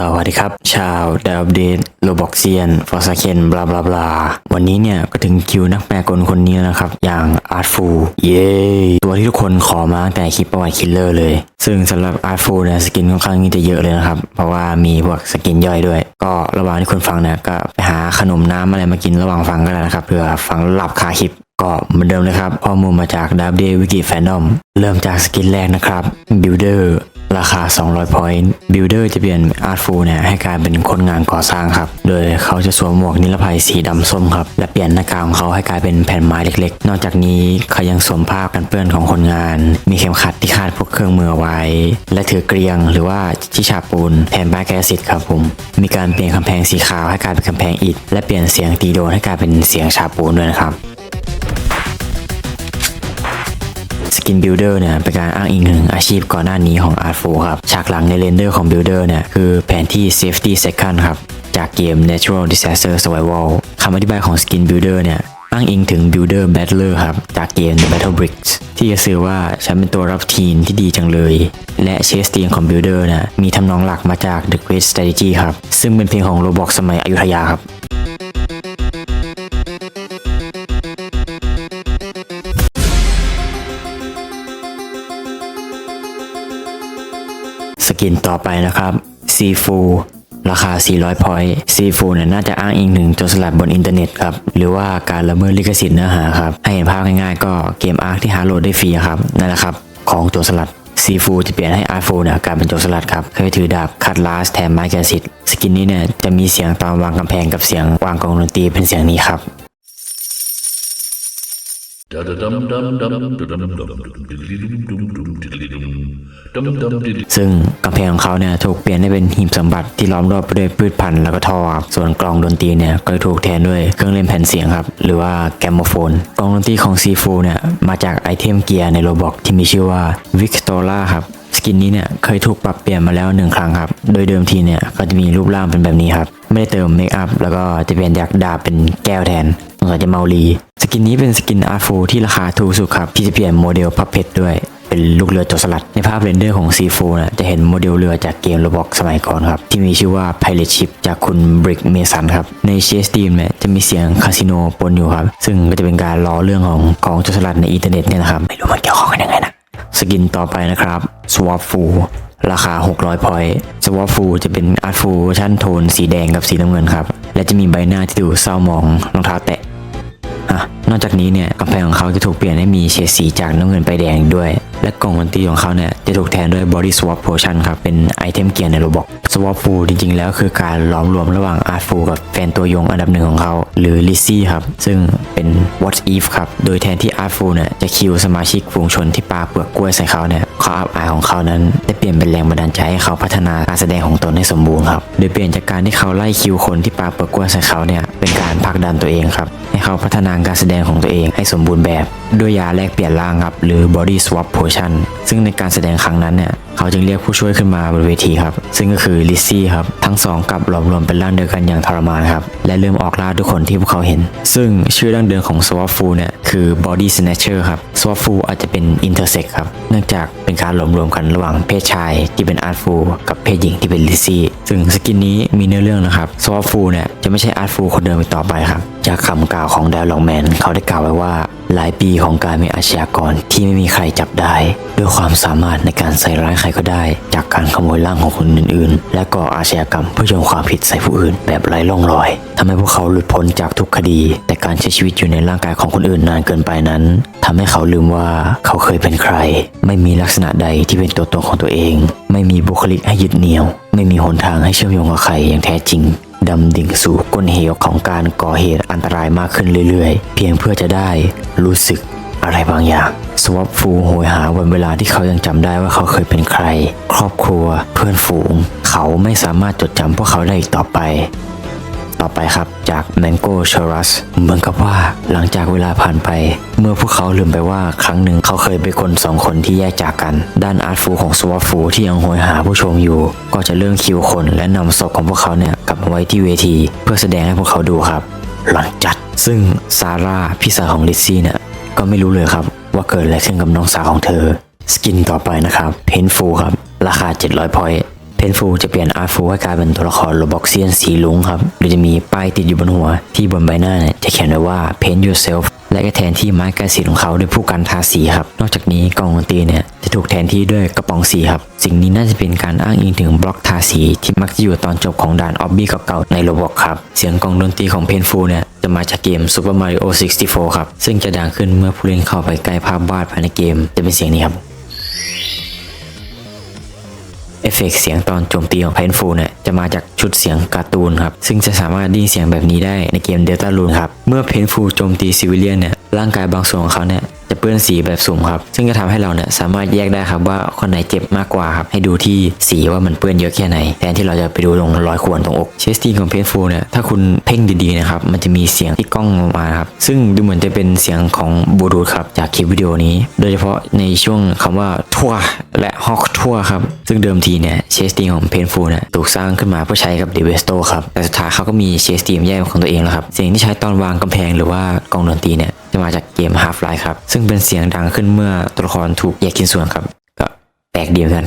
สวัสดีครับ ชาวดาวเดตโลบอกเซียนฟอร์ซาเคนบลาบลาบลาวันนี้เนี่ยก็ถึงคิวนักแปลกลคนนี้แล้วนะครับ อย่างอาร์ตฟูเย้ตัวที่ทุกคนขอมาตั้งแต่คลิปประวัติคิลเลอร์เลย ซึ่งสำหรับอาร์ตฟูเนี่ยสกินค่อนข้างที่จะเยอะเลยนะครับ เพราะว่ามีพวกสกินย่อยด้วย ก็ระหว่างที่คุณฟังเนี่ยก็ไปหาขนมน้ำอะไรมากินระหว่างฟังก็ได้นะครับเพื่อฟังหลับคาคลิป ก็เหมือนเดิมเลยครับ ข้อมูลมาจากดับเดวิกิแฟนอมเริ่มจากสกินแรกนะครับ Builder ราคา 200 point Builder จะเปลี่ยน Art f u l เนี่ยให้กลายเป็นคนงานก่อสร้างครับ โดยเขาจะสวมหมวกนิรภัยสีดำส้มครับ และเปลี่ยนหน้ากากของเขาให้กลายเป็นแผ่นไม้เล็กๆ นอกจากนี้เขายังสวมผ้ากันเปื้อนของคนงาน มีเข็มขัดที่คาดพวกเครื่องมือไว้ และถือเกรียงหรือว่าชิชาปูนแทนใบแกสิทธิ์ครับผม มีการเปลี่ยนกำแพงสีขาวให้กลายเป็นกำแพงอิฐ และเปลี่ยนเสียงตีโดนให้กลายเป็นเสียงชาปูนด้วยนะครับ กินบิลดเออร์เนี่ยเป็นการอ้างอิงถึงอาชีพก่อนหน้านี้ของ Art f o ครับฉากหลังในเรนเดอร์ของ Builder เนี่ยคือแผนที่ Safety Second ครับจากเกม Natural Disaster Survival คำอธิบายของสกิน Builder เนี่ยอ้างอิงถึง Builder Battler ครับจากเกม The Battle Bricks ที่จะสื่อว่าฉันเป็นตัวรับทีมที่ดีจังเลย และเชสเตียงของ Builder นี่ยมีทำนองหลักมาจาก The Great Strategy ครับ ซึ่งเป็นเพลงของ Roblox สมัยอยุธยาครับ กินต่อไปนะครับซีฟูราคา 400 พอยต์ซีฟูเนี่ยน่าจะอ้างอิงถึงโจรสลัดบนอินเทอร์เน็ตครับ หรือว่าการละเมิดลิขสิทธิ์เนื้อหาครับ ให้เห็นภาพง่ายๆ ก็เกมอาร์คที่หาโหลดได้ฟรีครับ นั่นแหละครับ ของโจรสลัดซีฟูจะเปลี่ยนให้อาร์โฟเนี่ยกลายเป็นโจรสลัดครับ เคยถือดาบคัดลาสแทนไม้แกนสิทธิ์สกินนี้เนี่ยจะมีเสียงตอนวางกำแพงกับเสียงวางกองดนตรีเป็นเสียงนี้ครับ ซึ่งกำแพงของเขาเนี่ยถูกเปลี่ยนให้เป็นหีบสมบัติที่ล้อมรอบไปด้วยพืชพันธุ์แล้วก็ท่อครับส่วนกลองดนตรีเนี่ยก็ถูกแทนด้วยเครื่องเล่นแผ่นเสียงครับ หรือว่าแกมโมโฟน กลองดนตรีของซีฟูเนี่ยมาจากไอเทมเกียร์ในโรบอกที่มีชื่อว่าวิกตอร่าครับ สกินนี้เนี่ยเคยถูกปรับเปลี่ยนมาแล้วหนึ่งครั้งครับ โดยเดิมทีเนี่ยก็จะมีรูปร่างเป็นแบบนี้ครับ ไม่ได้เติมเมคอัพแล้วก็จะเปลี่ยนจากดาบเป็นแก้วแทนสงสัยจะเมาลี สกินนี้เป็นสกินอาร์ฟูที่ราคาถูกสุดครับที่จะเปลี่ยนโมเดลพับเพชด้วยเป็นลูกเรือโจรสลัด ในภาพเรนเดอร์ของซีฟูนะจะเห็นโมเดลเรือจากเกมโรบอกสมัยก่อนครับ ที่มีชื่อว่า Pirate Ship จากคุณบริกเมสันครับ ในเชสตีมเนี่ยจะมีเสียงคาสิโนปนอยู่ครับ ซึ่งก็จะเป็นการล้อเรื่องของของโจรสลัดในอินเทอร์เน็ตเนี่ยนะครับ ไม่รู้มันเกี่ยวข้องกันยังไงนะ สกินต่อไปนะครับ Swap f u ราคา 600 พอยต์ Swap f u จะเป็นอาร์ตฟูเวอร์ชันโทนสีแดงกับสีน้ำเงินครับ และจะมีใบหน้าที่ดูเศร้าหมองรองเท้าแตะอะนอกจากนี้เนี่ยกำแพงของเขาจะถูกเปลี่ยนให้มีเฉดสีจากน้ำเงินไปแดงด้วย และกล่องดนตรีของเขาเนี่ยจะถูกแทนด้วย Body Swap Potion ครับ เป็นไอเทมเกียร์ในโรบอก Swap f u จริงๆ แล้วคือการล้อมรวมระหว่าง Art f u กับแฟนตัวยงอันดับหนึ่งของเขา หรือ Lizzie ครับ ซึ่งเป็น What If ครับ โดยแทนที่ Art f u เนี่ยจะคิวสมาชิกฝูงชนที่ปาเปลือกกล้วยใส่เขาเนี่ยความอับอายของเขานั้นได้เปลี่ยนเป็นแรงบันดาลใจให้เขาพัฒนาการแสดงของตนให้สมบูรณ์ครับ โดยเปลี่ยนจากการที่เขาไล่คิวคนที่ปาเปลือกกล้วยใส่เขาเนี่ยเป็นการผลักดันตัวเองครับ เขาพัฒนาการแสดงของตัวเองให้สมบูรณ์แบบ ด้วยยาแลกเปลี่ยนร่างครับ หรือ body swap potion ซึ่งในการแสดงครั้งนั้นเนี่ย เขาจึงเรียกผู้ช่วยขึ้นมาบนเวทีครับ ซึ่งก็คือลิซซี่ครับ ทั้งสองกลับหลอมรวมเป็นร่างเดียวกันอย่างทรมานครับ และเริ่มออกล่าทุกคนที่พวกเขาเห็น ซึ่งชื่อดั้งเดิมของ swap f u เนี่ยคือ body snatcher ครับ swap f u อาจจะเป็น intersex ครับ เนื่องจากเป็นการหลอมรวมกันระหว่างเพศชายที่เป็น art f u กับเพศหญิงที่เป็นลิซซี่ ซึ่งสกินนี้มีเนื้อเรื่องนะครับ swap f u เนี่ยจะไม่ใช่ art f u คนเดิมอีกต่อไปครับ จากคำกล่าวของดาวลองแมนเขาได้กล่าวไว้ว่าหลายปีของการเป็นอาชญากรที่ไม่มีใครจับได้ ด้วยความสามารถในการใส่ร้ายใครก็ได้ จากการขโมยร่างของคนอื่นๆ และก่ออาชญากรรมเพื่อโยนความผิดใส่ผู้อื่น แบบไร้ร่องรอยทำให้พวกเขาหลุดพ้นจากทุกคดี แต่การใช้ชีวิตอยู่ในร่างกายของคนอื่นนานเกินไปนั้นทำให้เขาลืมว่าเขาเคยเป็นใคร ไม่มีลักษณะใดที่เป็นตัวตนของตัวเอง ไม่มีบุคลิกให้ยึดเหนี่ยว ไม่มีหนทางให้เชื่อมโยงกับใครอย่างแท้จริงดำดิ่งสู่ก้นเหวของการก่อเหตุอันตรายมากขึ้นเรื่อยๆ เพียงเพื่อจะได้รู้สึก อะไรบางอย่างสวอปฟูโหยหาวันเวลาที่เขายังจำได้ว่าเขาเคยเป็นใคร ครอบครัว เพื่อนฝูง เขาไม่สามารถจดจำพวกเขาได้อีกต่อไปต่อไปครับจาก Mango c h o r u s เหมือนกับว่าหลังจากเวลาผ่านไป เมื่อพวกเขาลืมไปว่าครั้งหนึ่งเขาเคยเป็นคนสองคนที่แยกจากกัน ด้านอาร์ตฟูของสวอปฟูที่ยังโหยหาผู้ชมอยู่ ก็จะเริ่มคิวคนและนำศพของพวกเขาเนี่ยกลับมาไว้ที่เวที เพื่อแสดงให้พวกเขาดูครับ หลังจัดซึ่งซาร่าพี่สาวของลิซซี่เนี่ย ก็ไม่รู้เลยครับว่าเกิดอะไรขึ้นกับน้องสาวของเธอ สกินต่อไปนะครับเพนฟูครับ ราคา 700พอยต์ เพนฟูจะเปลี่ยนอาร์ฟูให้กลายเป็นตัวละครโรบอกเซียนสีลุงครับโดยจะมีป้ายติดอยู่บนหัวที่บนใบหน้าเนี่ยจะเขียนไว้ว่า paint yourself และก็แทนที่ไม้กระสีของเขาด้วยผู้กันทาสีครับ นอกจากนี้กล่องดนตรีเนี่ยจะถูกแทนที่ด้วยกระป๋องสีครับ สิ่งนี้น่าจะเป็นการอ้างอิงถึงบล็อกทาสีที่มักจะอยู่ตอนจบของด่านออบบี้เก่าๆในโรบอกครับ เสียงกล่องดนตรีของเพนฟูเนี่ยจะมาจากเกม Super Mario 64 ครับ ซึ่งจะดังขึ้นเมื่อผู้เล่นเข้าไปใกล้ภาพวาดภายในเกม จะเป็นเสียงนี้ครับ อฟเฟกต์เสียงตอนโจมตีของเพนฟูเนี่ยจะมาจากชุดเสียงการ์ตูนครับ ซึ่งจะสามารถดิ้นเสียงแบบนี้ได้ในเกมเดลต้าลูนครับ เมื่อเพนฟูโจมตีซิวิเลียนเนี่ยร่างกายบางส่วนของเขาเนี่ย จะเปื้อนสีแบบสุ่มครับ ซึ่งจะทำให้เราเนี่ยสามารถแยกได้ครับว่าคนไหนเจ็บมากกว่าครับ ให้ดูที่สีว่ามันเปื้อนเยอะแค่ไหน แทนที่เราจะไปดูตรงรอยข่วนตรงอกเชสตีนของเพนฟูเนี่ย ถ้าคุณเพ่งดีๆนะครับ มันจะมีเสียงที่กล้องออกมาครับ ซึ่งดูเหมือนจะเป็นเสียงของบลูทูธครับ จากคลิปวิดีโอนี้ โดยเฉพาะในช่วงคำว่าทั่วและฮอกทั่วครับ ซึ่งเดิมทีเนี่ยเชสตีนของเพนฟูเนี่ยถูกสร้างขึ้นมาเพื่อใช้กับเดเวสโตครับ แต่สุดท้ายเขาก็มีเชสตีมแยกของตัวเองแล้วครับ เสียงที่ใช้ตอนวางกำแพงหรือว่ากองดนตรีเนี่ย จะมาจากเกม Half-Life ครับ ซึ่งเป็นเสียงดังขึ้นเมื่อตัวละครถูกแยกชิ้นส่วนครับ ก็แปลกเดียวกัน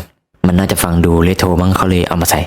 มันน่าจะฟังดูเรโทรมั้งเขาเลยเอามาใส่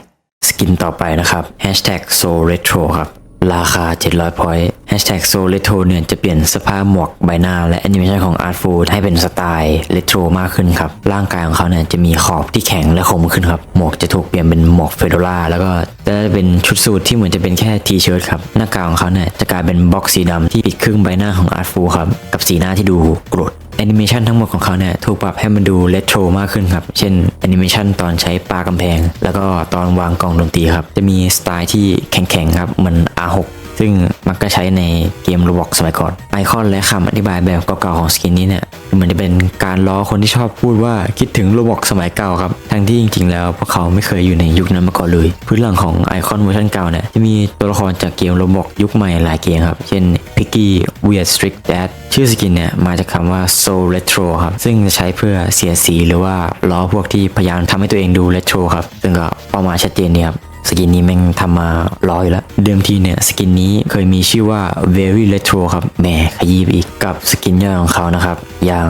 สกินต่อไปนะครับ Hashtag So Retro ครับ ราคา 700 point Hashtag So Retro เนี่ยจะเปลี่ยนสภาพหมวกใบหน้า และแอนิเมชันของ Art Food ให้เป็นสไตล์เรโทรมากขึ้นครับ ร่างกายของเขาเนี่ยจะมีขอบที่แข็งและคมขึ้นครับ หมวกจะถูกเปลี่ยนเป็นหมวกเฟโดราแล้วก็จะเป็นชุดสูทที่เหมือนจะเป็นแค่ทีเชิ้ตครับ หน้ากากของเขาเนี่ยจะกลายเป็นบล็อกสีดำที่ปิดครึ่งใบหน้าของ Art Food ครับ กับสีหน้าที่ดูโกรธแอนิเมชันทั้งหมดของเขาเนี่ยถูกปรับให้มันดูเรโทรมากขึ้นครับ เช่นแอนิเมชันตอนใช้ปลากำแพง แล้วก็ตอนวางกล่องดนตรีครับ จะมีสไตล์ที่แข็งๆครับเหมือน R6 ซึ่งมักจะใช้ในเกม Roblox สมัยก่อน ไอคอนและคำอธิบายแบบเก่าๆของสกินนี้เนี่ยมือนจะเป็นการล้อคนที่ชอบพูดว่าคิดถึง Roblox สมัยเก่าครับ ทั้งที่จริงๆ แล้วพวกเขาไม่เคยอยู่ในยุคนั้นมาก่อนเลย พื้นหลังของไอคอนเวอร์ชันเก่าเนี่ยจะมีตัวละครจากเกม Roblox ยุคใหม่หลายเกมครับ เช่น Piggy Weird Strict Dad ชื่อสกินเนี่ยมาจากคำว่า so Retro ครับ ซึ่งจะใช้เพื่อเสียสีหรือว่าล้อพวกที่พยายามทำให้ตัวเองดู Retro ครับ ซึ่งก็เป้าหมายชัดเจนเนี่ยครับ สกินนี้แม่งทำมาร้อยแล้ว เดิมทีเนี่ยสกินนี้เคยมีชื่อว่า very retro ครับแหมขยี้อีกกับสกินย่อยของเขานะครับ อย่าง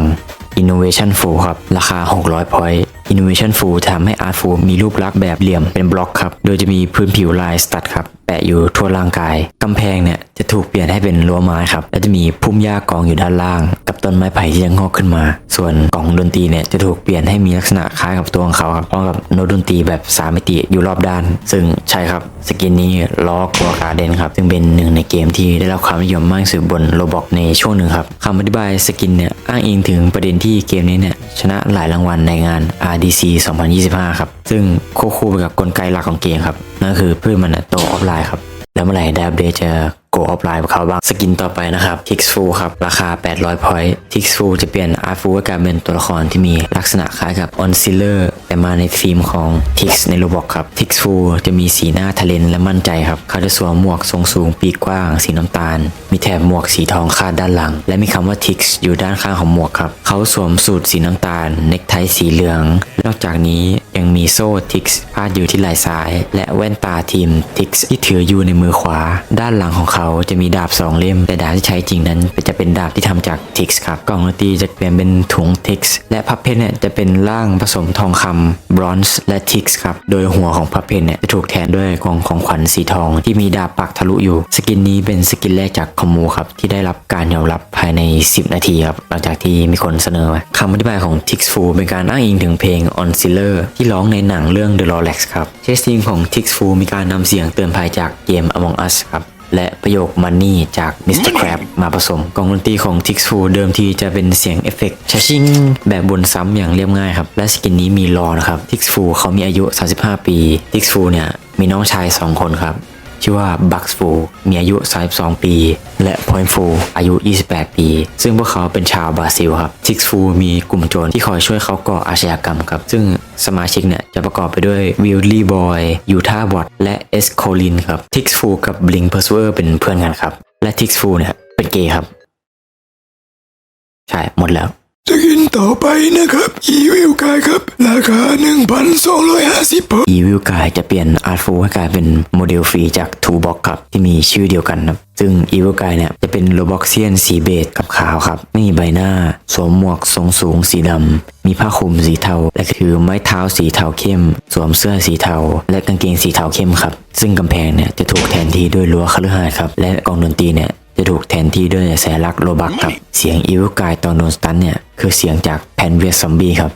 innovation full ครับ ราคา 600 point innovation full ทำให้ art full มีรูปลักษณ์แบบเหลี่ยมเป็นบล็อกครับ โดยจะมีพื้นผิวลายสตัดครับแปะอยู่ทั่วร่างกาย กำแพงเนี่ยจะถูกเปลี่ยนให้เป็นรั้วไม้ครับ และจะมีพุ่มหญ้ากองอยู่ด้านล่าง กับต้นไม้ไผ่ที่ยังงอกขึ้นมา ส่วนกล่องดนตรีเนี่ยจะถูกเปลี่ยนให้มีลักษณะคล้ายกับตัวของเขาครับพร้อมกับโน้ตดนตรีแบบสามมิติอยู่รอบด้าน ซึ่งใช่ครับสกินนี้ล้อกัวการเดนครับ ซึ่งเป็นหนึ่งในเกมที่ได้รับความนิยมมากสุดบนโรบอกในช่วงหนึ่งครับคำอธิบายสกินเนี่ยอ้างอิงถึงประเด็นที่เกมนี้เนี่ยชนะหลายรางวัลในงาน RDC 2025 ครับซึ่งควบคู่ไปกับกลไกหลักของเกมครับนั่นคือเพื่อมันโตออฟไลายครับ แล้วเมื่อไหร่ได้อัปเดตจะ โกออฟไลน์กับเขาบ้างสกินต่อไปนะครับ Tix f u ครับ ราคา 800 point Tix f u จะเปลี่ยน Art f u ให้กลายเป็นตัวละครที่มีลักษณะคล้ายกับ On s i l l e r แต่มาในธีมของ Tix ในโรบอกครับ Tix f u จะมีสีหน้าทะเลนและมั่นใจครับ เขาจะสวมหมวกทรงสูงปีกกว้างสีน้ำตาล มีแถบหมวกสีทองคาดด้านหลัง และมีคำว่า Tix อยู่ด้านข้างของหมวกครับ เขาสวมสูทสีน้ำตาล เนคไทสีเหลือง นอกจากนี้ยังมีโซ่ Tix พาดอยู่ที่ไหล่ซ้าย และแว่นตาทีม Tix ที่ถืออยู่ในมือขวา ด้านหลังของเขาจะมีดาบสองเล่ม แต่ดาบที่ใช้จริงนั้นจะเป็นดาบที่ทำจาก Tix ครับกล่องดนตรีจะเปลี่ยนเป็นถุง Tix และพับเพชรเนี่ยจะเป็นร่างผสมทองคำบรอนซ์และ Tix ครับโดยหัวของพับเพชรเนี่ยจะถูกแทนด้วยกองของขวัญสีทอง ที่มีดาบปักทะลุอยู่ สกินนี้เป็นสกินแรกจากคอมมูครับที่ได้รับการยอมรับภายใน 10 นาทีครับหลังจากที่มีคนเสนอมาคำอธิบายของ Tix f u เป็นการอ้างอิงถึงเพลง On s i l l e r ที่ร้องในหนังเรื่อง The Rolex ครับเชสติงของ Tix f u มีการนำเสียงเตือนภัยจากเกม Among Us ครับ และประโยค Money จาก Mr. Crab มาผสมกล่องดนตรีของ Tix f u เดิมทีจะเป็นเสียงเอฟเฟกต์ชาชิงแบบบนซ้ำอย่างเรียบง่ายครับ และสกินนี้มีรอนะครับ Tix f u เขามีอายุ 35 ปี Tix f u เนี่ยมีน้องชาย 2 คนครับ ชื่อว่าบัคส์ฟูมีอายุ 32 ปี และพอยต์ฟูอายุ 28 ปี ซึ่งพวกเขาเป็นชาวบราซิลครับซิกฟูมีกลุ่มโจรที่คอยช่วยเขาก่ออาชญากรรมครับ ซึ่งสมาชิกเนี่ยจะประกอบไปด้วยวิลลี่บอยยูทาบอทและเอสโคลินครับทิกฟูกับบลิงเพอร์ซเวอร์เป็นเพื่อนกันครับ และทิกฟูเนี่ยเป็นเกย์ครับ ใช่หมดแล้ว สกินต่อไปนะครับ อีวิลกายครับ ราคา 1,250พออีวิลกายจะเปลี่ยนอาร์ตฟูให้กลายเป็นโมเดลฟรีจากทูบ็อกครับ ที่มีชื่อเดียวกันครับ ซึ่งอีวิลกายเนี่ยจะเป็นโรบ็อกเซียนสีเบจกับขาวครับ ไม่มีใบหน้า สวมหมวกทรงสูงสีดำ มีผ้าคลุมสีเทา และคือไม้เท้าสีเทาเข้ม สวมเสื้อสีเทา และกางเกงสีเทาเข้มครับ ซึ่งกำแพงเนี่ยจะถูกแทนที่ด้วยรั้วคฤหาสน์ครับ และกองดนตรีเนี่ย จะถูกแทนที่ด้วยสัญลักษณ์โลบักครับ เสียงอีวิลกายตอนโดนสตันเนี่ย คือเสียงจากแผ่นเวสซอมบี้ครับ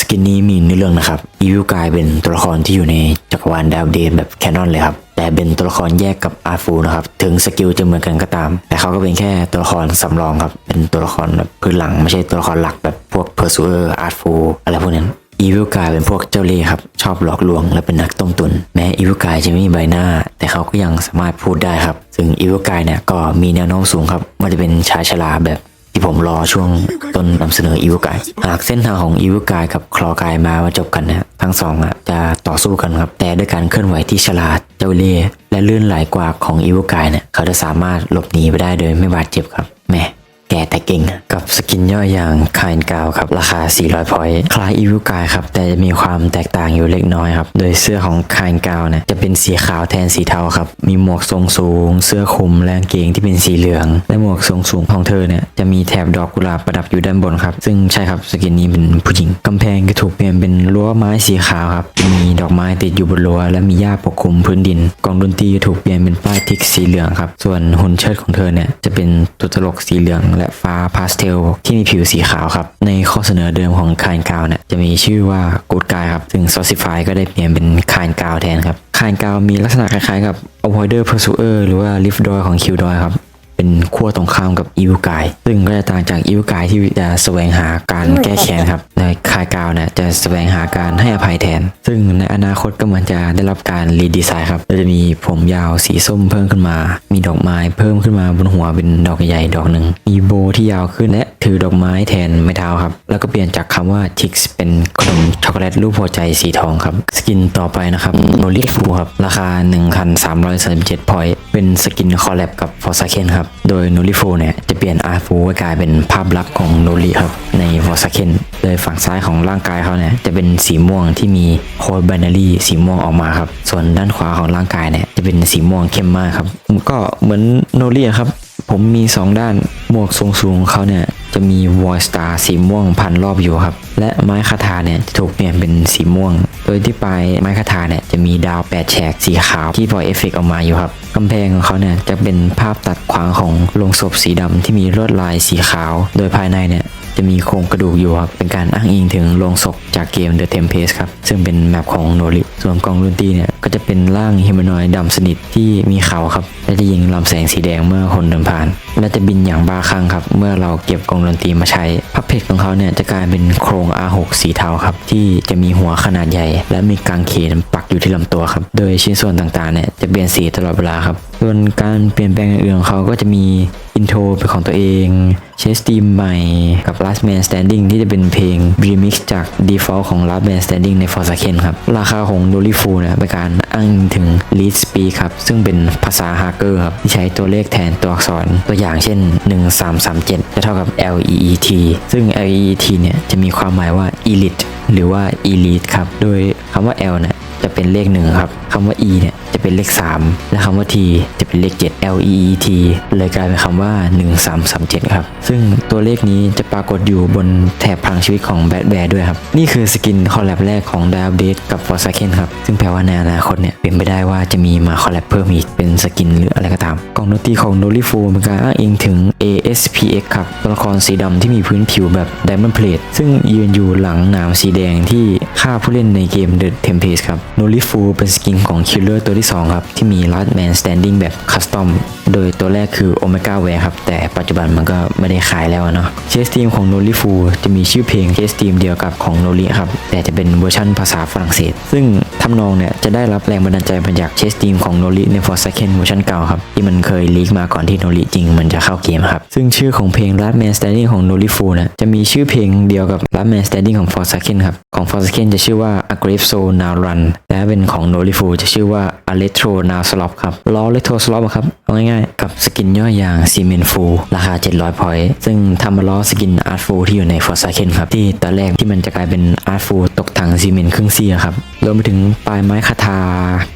สกินนี้มีเนื้อเรื่องนะครับ อีวิลกายเป็นตัวละครที่อยู่ในจักรวาลดาวเดนแบบแคนนอนเลยครับ แต่เป็นตัวละครแยกกับอาร์ฟูนะครับ ถึงสกิลจะเหมือนกันก็ตาม แต่เขาก็เป็นแค่ตัวละครสำรองครับ เป็นตัวละครแบบพื้นหลังไม่ใช่ตัวละครหลักแบบพวกเพอร์ซูเออร์อาร์ฟูอะไรพวกนั้น อีวิลกายเป็นพวกเจ้าเล่ห์ครับ ชอบหลอกลวงและเป็นนักต้มตุน แม้อีวิลกายจะไม่มีใบหน้า แต่เขาก็ยังสามารถพูดได้ครับ ซึ่งอีวิลกายเนี่ยก็มีแนวโน้มสูงครับว่าจะเป็นชายชราแบบที่ผมรอช่วงต้นนำเสนออีวิลกายหากเส้นทางของอีวิลกายกับคลอกายมามาจบกันนะทั้งสองอะจะต่อสู้กันครับ แต่ด้วยการเคลื่อนไหวที่ฉลาดเจ้าเล่ห์และลื่นไหลกว่าของอีวิลกายเนี่ยเขาจะสามารถหลบหนีไปได้โดยไม่บาดเจ็บครับแม่ แก่แต่เก่งกับสกินย่อยอย่างคายกาวครับราคา 400 พอยต์คล้ายอีวิลกายครับ แต่จะมีความแตกต่างอยู่เล็กน้อยครับ โดยเสื้อของคายกาวเนี่ยจะเป็นสีขาวแทนสีเทาครับ มีหมวกทรงสูง เสื้อคลุมและกางเกงที่เป็นสีเหลือง และหมวกทรงสูงของเธอเนี่ยจะมีแถบดอกกุหลาบประดับอยู่ด้านบนครับ ซึ่งใช่ครับสกินนี้เป็นผู้หญิงกำแพงก็ถูกเปลี่ยนเป็นรั้วไม้สีขาวครับมีดอกไม้ติดอยู่บนรั้วและมีหญ้าปกคลุมพื้นดินกองดนตรีถูกเปลี่ยนเป็นป้ายทิกสีเหลืองครับส่วนหุ่นเชิดของเธอเนี่ยจะเป็นตัวตลกสีเหลืองและฟ้าพาสเทลที่มีผิวสีขาวครับ ในข้อเสนอเดิมของคานกาวเนี่ยจะมีชื่อว่ากูดกายครับซึ่ง Saucify ก็ได้เปลี่ยนเป็นคานกาวแทนครับคานกาวมีลักษณะคล้ายๆกับ Avoider Pursuer หรือว่า Lift Door ของ Q Door ครับ เป็นขั้วตรงข้ามกับอีวิลกาย ซึ่งก็จะต่างจากอีวิลกายที่จะแสวงหาการแก้แค้นครับโดยคายกาวเนี่ยจะแสวงหาการให้อภัยแทน ซึ่งในอนาคตก็เหมือนจะได้รับการรีดีไซน์ครับโดยจะมีผมยาวสีส้มเพิ่มขึ้นมา มีดอกไม้เพิ่มขึ้นมาบนหัวเป็นดอกใหญ่ๆดอกหนึ่งมีโบว์ที่ยาวขึ้นและถือดอกไม้แทนไม้เท้าครับ แล้วก็เปลี่ยนจากคำว่าทิกส์เป็นขนมช็อกโกแลตรูปหัวใจสีทองครับ สกินต่อไปนะครับโนลิฟูครับ ราคา 1,337พอยต์เป็นสกินคอลแลบกับฟอร์ซาเคนครับโดยโนลิโฟเนี่ยจะเปลี่ยนอาร์ฟูให้กลายเป็นภาพลักษณ์ของโนลิครับในฟอร์ซาเคนโดยฝั่งซ้ายของร่างกายเขาเนี่ยจะเป็นสีม่วงที่มีโคดแบนารีสีม่วงออกมาครับ ส่วนด้านขวาของร่างกายเนี่ยจะเป็นสีม่วงเข้มมากครับ ก็เหมือนโนลิครับ ผมมี2ด้านหมวกทรงสูงของเขาเนี่ยจะมีวอลสตาร์สีม่วงพันรอบอยู่ครับ และไม้คาถาเนี่ยจะถูกเปลี่ยนเป็นสีม่วง โดยที่ปลายไม้คาถาเนี่ยจะมีดาว8แฉกสีขาวที่ปล่อยเอฟเฟกออกมาอยู่ครับกำแพงของเขาเนี่ยจะเป็นภาพตัดขวางของโลงศพสีดำที่มีลวดลายสีขาว โดยภายในเนี่ย จะมีโครงกระดูกอยู่ครับ เป็นการอ้างอิงถึงโลงศพจากเกม The Tempest ครับ ซึ่งเป็นแมปของโนริส่วนกองดนตีเนี่ย ก็จะเป็นร่างฮิมานอยดำสนิทที่มีเขาครับ และจะยิงลำแสงสีแดงเมื่อคนเดินผ่าน และจะบินอย่างบ้าคลั่งครับ เมื่อเราเก็บกองดนตรีมาใช้พับเพจของเขาเนี่ยจะกลายเป็นโครง R6 สีเทาครับ ที่จะมีหัวขนาดใหญ่ และมีกางเขนปักอยู่ที่ลำตัวครับ โดยชิ้นส่วนต่างๆเนี่ยจะเปลี่ยนสีตลอดเวลาครับส่วนการเปลี่ยนแปลงอื่นๆของเขาก็จะมีอินโทรเป็นของตัวเอง ใช้สตรีมใหม่กับ Last Man Standing ที่จะเป็นเพลง remix จาก default ของ Last Man Standing ใน Forsaken ครับ ราคาของ d o l y f o o นี่ยเป็นการอ้างอิงถึง lead speak ครับ ซึ่งเป็นภาษาฮาร์เกอร์ครับ ที่ใช้ตัวเลขแทนตัวอักษรตัวอย่างเช่น 1337 จะเท่ากับ LEET ซึ่ง LEET เนี่ยจะมีความหมายว่า elite หรือว่า elite ครับ โดยคำว่า L เนี่ย จะเป็นเลขหนึ่งครับคำว่า E เนี่ยจะเป็นเลข 3 และคำว่า T จะเป็นเลข 7 L E E T เลยกลายเป็นคำว่า 1337 ครับ ซึ่งตัวเลขนี้จะปรากฏอยู่บนแถบพลังชีวิตของแบทแบร์ด้วยครับ นี่คือสกินคอลแลบแรกของ d i a b d a t e กับ f o r s a k e n ครับ ซึ่งแปลว่าในอนาคตเนี่ยเป็นไปได้ว่าจะมีมาคอลแลบเพิ่มอีกเป็นสกินหรืออะไรก็ตาม กล่องดนตรีของ d o l y f o เป็นการอ้างอิงถึง ASPX ครับตัวละครสีดำที่มีพื้นผิวแบบ Diamond Plate ซึ่งยืนอยู่หลังหนามสีแดงที่ฆ่าผู้เล่นในเกม The Tempest ครับโนลิฟูเป็นสกินของคิลเลอร์ตัวที่ 2 ครับ ที่มีลัดแมนสแตนดิ้งแบบคัสตอมโดยตัวแรกคือโอเมก้าแวร์ครับ แต่ปัจจุบันมันก็ไม่ได้ขายแล้วเนาะเชสตีมของโนลิฟูจะมีชื่อเพลงเชสตีมเดียวกับของโนลิครับ แต่จะเป็นเวอร์ชันภาษาฝรั่งเศส ซึ่งทำนองเนี่ยจะได้รับแรงบันดาลใจมาจากเชสทีมของโนริใน For Second เวอร์ชันเก่าครับ ที่มันเคยลีกมาก่อนที่โนริจริงมันจะเข้าเกมครับ ซึ่งชื่อของเพลง Last Man Standing ของ n o r i f u นะจะมีชื่อเพลงเดียวกับ Last Man Standing ของ For Second ครับ ของ For Second จะชื่อว่า A Grave Soul Now Run และเป็นของ n o r i f u จะชื่อว่า A Retro Now Slop ครับล้อ Retro Slop อะครับเอาง่ายๆ กับสกินย่อยอย่าง Cement Full ราคา 700พอยต์ซึ่งทำมาล้อสกิน Art Full ที่อยู่ใน For Second ครับที่ตอนแรกที่มันจะกลายเป็น Art Full ตกถังซีเมนครึ่งเสียครับรวมไปถึงปลายไม้คาทา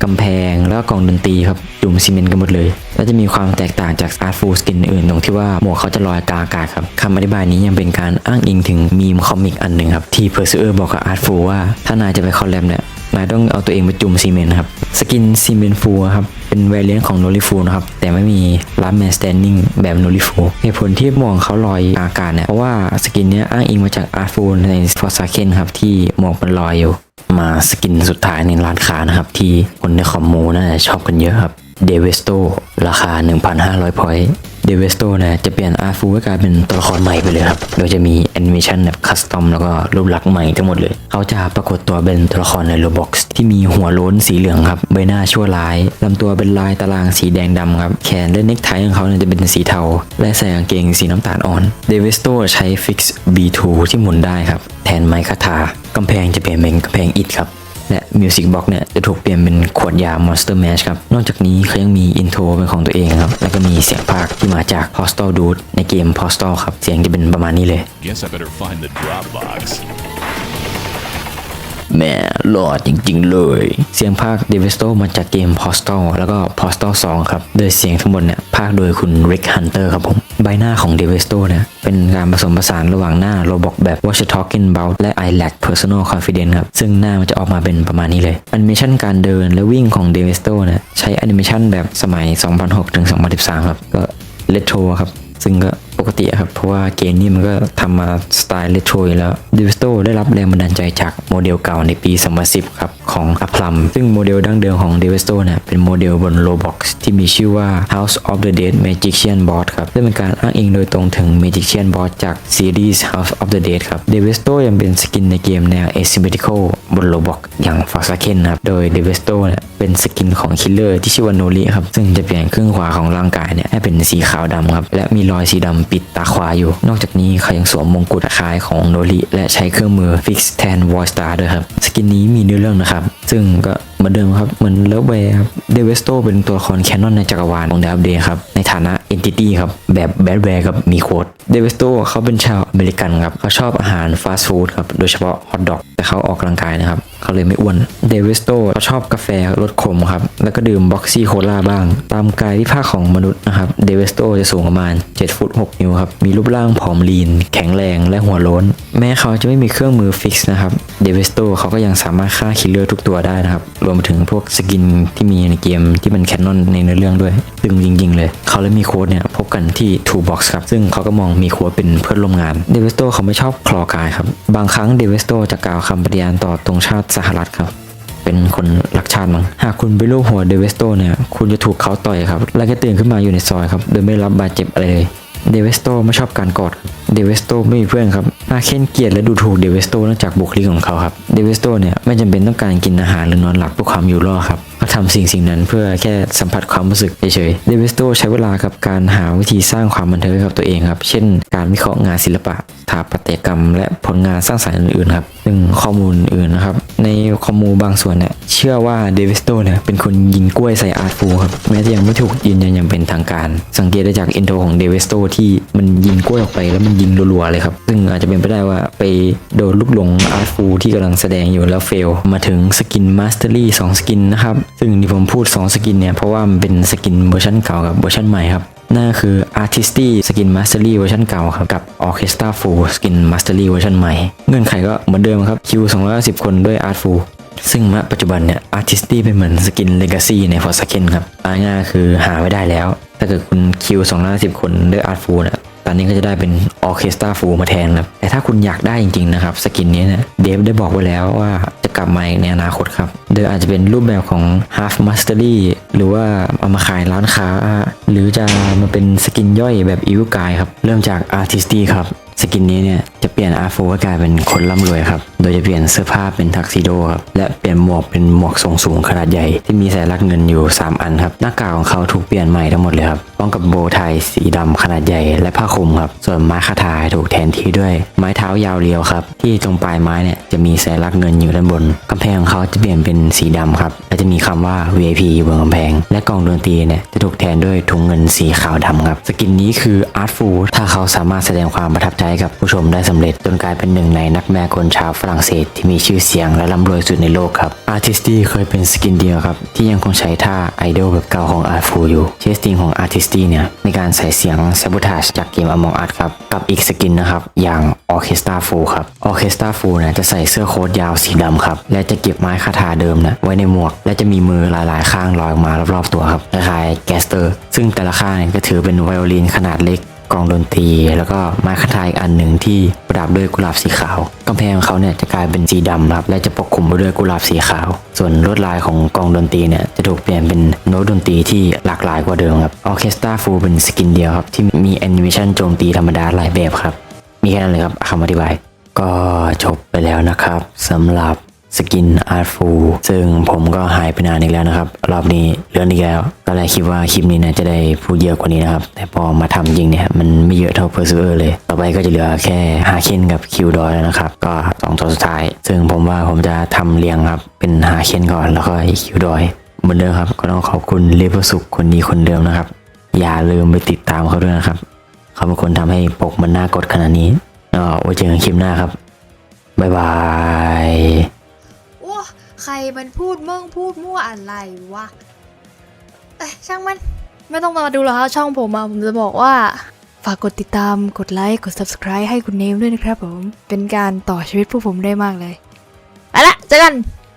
กำแพง แล้วก็กล่องดนตรีครับจุ่มซีเมนต์กันหมดเลย และจะมีความแตกต่างจาก Art Full สกินอื่นตรงที่ว่าหมวกเขาจะลอยกลางอากาศครับคำอธิบายนี้ยังเป็นการอ้างอิงถึงมีมคอมิกอันหนึ่งครับ ที่เพอร์ซูเออร์บอกกับ Art Full ว่า ถ้านายจะไปคอลแลบเนี่ยนายต้องเอาตัวเองไปจุ่มซีเมนต์ครับสกินซีเมนต์ฟูครับเป็นแวรเลียนของโนริฟูนะครับแต่ไม่มีลับแมนสแตนดิ้งแบบโนริฟูเหตุผลที่หมวกเขาลอยอากาศเนี่ยเพราะว่าสกินเนี้ยอ้างอิงมาจากอาร์ฟูในฟอร์ซาเคนครับที่หมวกมันลอยอยู่ มาสกินสุดท้ายในร้านค้านะครับ ที่คนในคอมมูน่าจะชอบกันเยอะครับเดวิสโตราคา 1,500พอยต์ เดเวสโตเนี่ยจะเปลี่ยนอาร์ฟูให้กลายเป็นตัวละครใหม่ไปเลยครับ โดยจะมีแอนิเมชันแบบคัสตอมแล้วก็รูปลักษณ์ใหม่ทั้งหมดเลย เขาจะปรากฏตัวเป็นตัวละครในโรบ็อกซ์ที่มีหัวโล้นสีเหลืองครับ ใบหน้าชั่วร้ายลำตัวเป็นลายตารางสีแดงดำครับ แขนและเน็กไทของเขาเนี่ยจะเป็นสีเทา และใส่กางเกงสีน้ำตาลอ่อน เดเวสโตใช้ฟิกซ์ B2 ที่หมุนได้ครับ แทนไม้คาทากำแพงจะเปลี่ยนเป็นกำแพงอิฐครับ และมิวสิกบ็อกเนี่ยจะถูกเปลี่ยนเป็นขวดยา Monster Mash ครับ นอกจากนี้เขายังมีอินโทรเป็นของตัวเองครับ แล้วก็มีเสียงภาคที่มาจาก Postal Dude ในเกม Postal ครับ เสียงจะเป็นประมาณนี้เลย Guess I better find the Dropbox. แม่หล่อจริง ๆ เลย เสียงภาค d e v i s t o มาจากเกม Postal แล้วก็ Postal 2 ครับ โดยเสียงทั้งหมดเนี่ยภาคโดยคุณ Rick Hunter ครับผม ใบหน้าของ d e v i s t o เนี่ยเป็นการผสมผสานระหว่างหน้าโรบอกแบบ What you talking about และ I lack personal confidence ครับ ซึ่งหน้ามันจะออกมาเป็นประมาณนี้เลยแอนิเมชันการเดินและวิ่งของ d e v i s t o เนี่ยใช้แอนิเมชันแบบสมัย 2006ถึง2013 ครับ ก็เ e โทรครับ ซึ่งก็ ปกติครับ เพราะว่าเกมนี้มันก็ทำมาสไตล์เ e โทรอยู่แล้วดิวิสโตได้รับแรงบันดาลใจจากโมเดลเก่าในปี 2010 ครับ ของอัพลัมซึ่งโมเดลดั้งเดิมของ d e v i s t o เนี่ยเป็นโมเดลบน Roblox ที่มีชื่อว่า House of the Dead Magician Boss ครับซึ่งเป็นการอ้างอิงโดยตรงถึง Magician Boss จากซีรีส์ House of the Dead ครับ d e v i s t o ยังเป็นสกินในเกมแนว asymmetrical บน Roblox อย่าง Forsaken ครับโดย d e v i s t o เนี่ยเป็นสกินของคิลเลอร์ที่ชื่อว่าโนริครับซึ่งจะเปลี่ยนครึ่งขวาของร่างกายเนี่ยให้เป็นสีขาวดำครับและมีรอยสีดำปิดตาขวาอยู่ นอกจากนี้เขายังสวมมงกุฎคล้ายของโนริและใช้เครื่องมือ Fix แทน Voice Star ด้วยครับ สกินนี้มีเนื้อเรื่องนะครับ ซึ่งก็เหมือนเดิมครับ เหมือนเลิฟเวย์ครับ เดวิสโตเป็นตัวละครแคนนอนในจักรวาลของดาวเดย์ครับ ในฐานะ Entity ครับ แบบแบดแวร์กับมีโค้ดเดวิสโตเขาเป็นชาวอเมริกันครับ เขาชอบอาหารฟาสต์ฟู้ดครับ โดยเฉพาะฮอทดอก แต่เขาออกกำลังกายนะครับ เขาเลยไม่อ้วน เดวิสโตเขาชอบกาแฟรสขมครับ แล้วก็ดื่มบ็อกซี่โคลาบ้าง ตามกายวิภาคของมนุษย์นะครับ เดวิสโตจะสูงประมาณ7ฟุต6นิ้วครับ มีรูปร่างผอมลีน แข็งแรงและหัวโล้น แม้เขาจะไม่มีเครื่องมือฟิกซ์นะครับ เดวิสโตเขาก็ยังสามารถฆ่าคิลเลอร์ทุกตัวได้นะครับ รวมไปถึงพวกสกินที่มีในเกมที่มันแคนนอนในเนื้อเรื่องด้วยตึงจริงๆเลย เขาและมีโค้ดเนี่ยพบกันที่ Two Box ครับ ซึ่งเขาก็มองมีโค้ดเป็นเพื่อนร่วมงานเดวิสโตเขาไม่ชอบคลอกายครับ บางครั้งเดวิสโตจะกล่าวคำปฏิญาณต่อตรงชาติสหรัฐครับเป็นคนรักชาติมั้ง หากคุณไปลูบหัวเดวิสโตเนี่ย คุณจะถูกเขาต่อยครับ และก็ตื่นขึ้นมาอยู่ในซอยครับ โดยไม่รับบาดเจ็บอะไรเลย เดวิสโตไม่ชอบการกอดเดวิสโตไม่มีเพื่อนครับอาเคนเกลียดและดูถูกเดวิสโตเนื่องจากบุคลิกของเขาครับ เดวิสโตเนี่ยไม่จำเป็นต้องการกินอาหารหรือนอนหลับเพื่อความอยู่รอดครับ เขาทำสิ่งสิ่งนั้นเพื่อแค่สัมผัสความรู้สึกเฉยๆเดวิสโตใช้เวลากับการหาวิธีสร้างความบันเทิงกับตัวเองครับ เช่น การวิเคราะห์งานศิลปะสถาปัตยกรรม และผลงานสร้างสรรค์อื่นๆครับซึ่งข้อมูลอื่นนะครับ ในข้อมูลบางส่วนเนี่ยเชื่อว่าเดวิสโตเนี่ยเป็นคนยิงกล้วยใส่อาร์ตฟูครับแม้จะยังไม่ถูกยืนยันอย่างเป็นทางการ สังเกตได้จากอินโทรของเดวิสโตที่มันยิงกล้วยออกไปแล้วมันยิงรัวๆเลยครับซึ่งอาจจะเป็นไปได้ว่าไปโดนลูกหลงอาร์ตฟูที่กำลังแสดงอยู่แล้วเฟลมาถึงสกินมาสเตอรี่2สกินนะครับซึ่งที่ผมพูด 2 สกินเนี่ย เพราะว่ามันเป็นสกินเวอร์ชันเก่ากับเวอร์ชันใหม่ครับนั่นคือ Artisty Skin Mastery เวอร์ชันเก่าครับกับ Orchestra Full Skin Mastery เวอร์ชันใหม่ เงื่อนไขก็เหมือนเดิมครับคิว210คนด้วย Art Full ซึ่งณปัจจุบันเนี่ย Artisty เป็นเหมือนสกิน Legacy ใน Forsaken ครับง่ายคือหาไม่ได้แล้ว ถ้าเกิดคุณคิว210คนด้วย Art Full นะ ตอนนี้ก็จะได้เป็นออเคสตราฟูมาแทนครับแต่ถ้าคุณอยากได้จริงๆนะครับสกินนี้เนี่ยเดฟได้บอกไว้แล้วว่าจะกลับมาในอนาคตครับโดยอาจจะเป็นรูปแบบของ Half Mastery หรือว่าเอามาขายร้านค้า หรือจะมาเป็นสกินย่อยแบบอิวกายครับเริ่มจาก Artisty ครับ สกินนี้เนี่ยจะเปลี่ยนอาร์ฟูให้กลายเป็นคนร่ำรวยครับ โดยจะเปลี่ยนเสื้อผ้าเป็นทักซิโดครับ และเปลี่ยนหมวกเป็นหมวกทรงสูงขนาดใหญ่ที่มีสายลักเงินอยู่ 3 อันครับ หน้ากากของเขาถูกเปลี่ยนใหม่ทั้งหมดเลยครับพร้อมกับโบไทสีดำขนาดใหญ่และผ้าคลุมครับ ส่วนไม้คาถาถูกแทนที่ด้วย ไม้เท้ายาวเรียวครับ ที่ตรงปลายไม้เนี่ยจะมีสายลักเงินอยู่ด้านบนกำแพงของเขาจะเปลี่ยนเป็นสีดำครับ และจะมีคำว่า VIP อยู่บนกำแพง และกล่องดนตรีเนี่ยจะถูกแทนด้วยถุงเงินสีขาวดำครับ สกินนี้คืออาร์ตฟูถ้าเขาสามารถแสดงความประทับใจให้กับผู้ชมได้สำเร็จจนกลายเป็นหนึ่งในนักแมกลชาวฝรั่งเศสที่มีชื่อเสียงและร่ำรวยสุดในโลกครับอาร์ติสตี้เคยเป็นสกินเดียวครับ ที่ยังคงใช้ท่าไอดอลแบบเก่าของอาร์ฟูอยู่เชสติงของอาร์ติสตี้เนี่ยในการใส่เสียง s a b o t a g e จากเกม Among Us ครับกับอีกสกินนะครับอย่าง Orchestra Full ครับ Orchestra Full เนี่ยจะใส่เสื้อโค้ทยาวสีดำครับและจะเก็บไม้คาถาเดิมนะไว้ในหมวก และจะมีมือหลายๆ ข้างลอยออกมารอบๆตัวครับคล้ายๆแกสเตอร์ ซึ่งแต่ละข้างก็ถือเป็นไวโอลินขนาดเล็ก กองดนตรี แล้วก็ไม้คาถาอีกอันหนึ่งที่ประดับด้วยกุหลาบสีขาวกำแพงของเขาเนี่ยจะกลายเป็นสีดำครับและจะปกคลุมไปด้วยกุหลาบสีขาว ส่วนลวดลายของกองดนตรีเนี่ยจะถูกเปลี่ยนเป็นโน้ตดนตรีที่หลากหลายกว่าเดิมครับออเคสตราฟูลเป็นสกินเดียวครับที่มีแอนิเมชันโจมตีธรรมดาหลายแบบครับมีแค่นั้นเลยครับคำอธิบาย ก็จบไปแล้วนะครับสำหรับ สกินอาร์ฟูซึ่งผมก็หายไปนานอีกแล้วนะครับ รอบนี้เลื่อนอีกแล้วก็เลยคิดว่าคลิปนี้นะจะได้พูดเยอะกว่านี้นะครับ แต่พอมาทำจริงเนี่ยมันไม่เยอะเท่าเพอร์ซูเออร์เลย ต่อไปก็จะเหลือแค่ฮาเคนกับคิวดอยแล้วนะครับ ก็สองตัวสุดท้าย ซึ่งผมว่าผมจะทำเรียงครับ เป็นฮาเคนก่อนแล้วก็คิวดอยเหมือนเดิมครับ ก็ต้องขอบคุณเลเวอร์สุกคนดีคนเดิมนะครับ อย่าลืมไปติดตามเขาด้วยนะครับ เขาเป็นคนทำให้ปกมันน่ากดขนาดนี้ก็ไว้เจอกันคลิปหน้าครับบ๊ายบาย ใครมันพูดมึงพูดมั่วอะไรวะเอ้ยช่างมัน ไม่ต้องมาดูหรอกครับช่องผมมาผมจะบอกว่า ฝากกดติดตามกดไลค์กด subscribe ให้คุณเนมด้วยนะครับผม เป็นการต่อชีวิตพวกผมได้มากเลยเอาละเจอกัน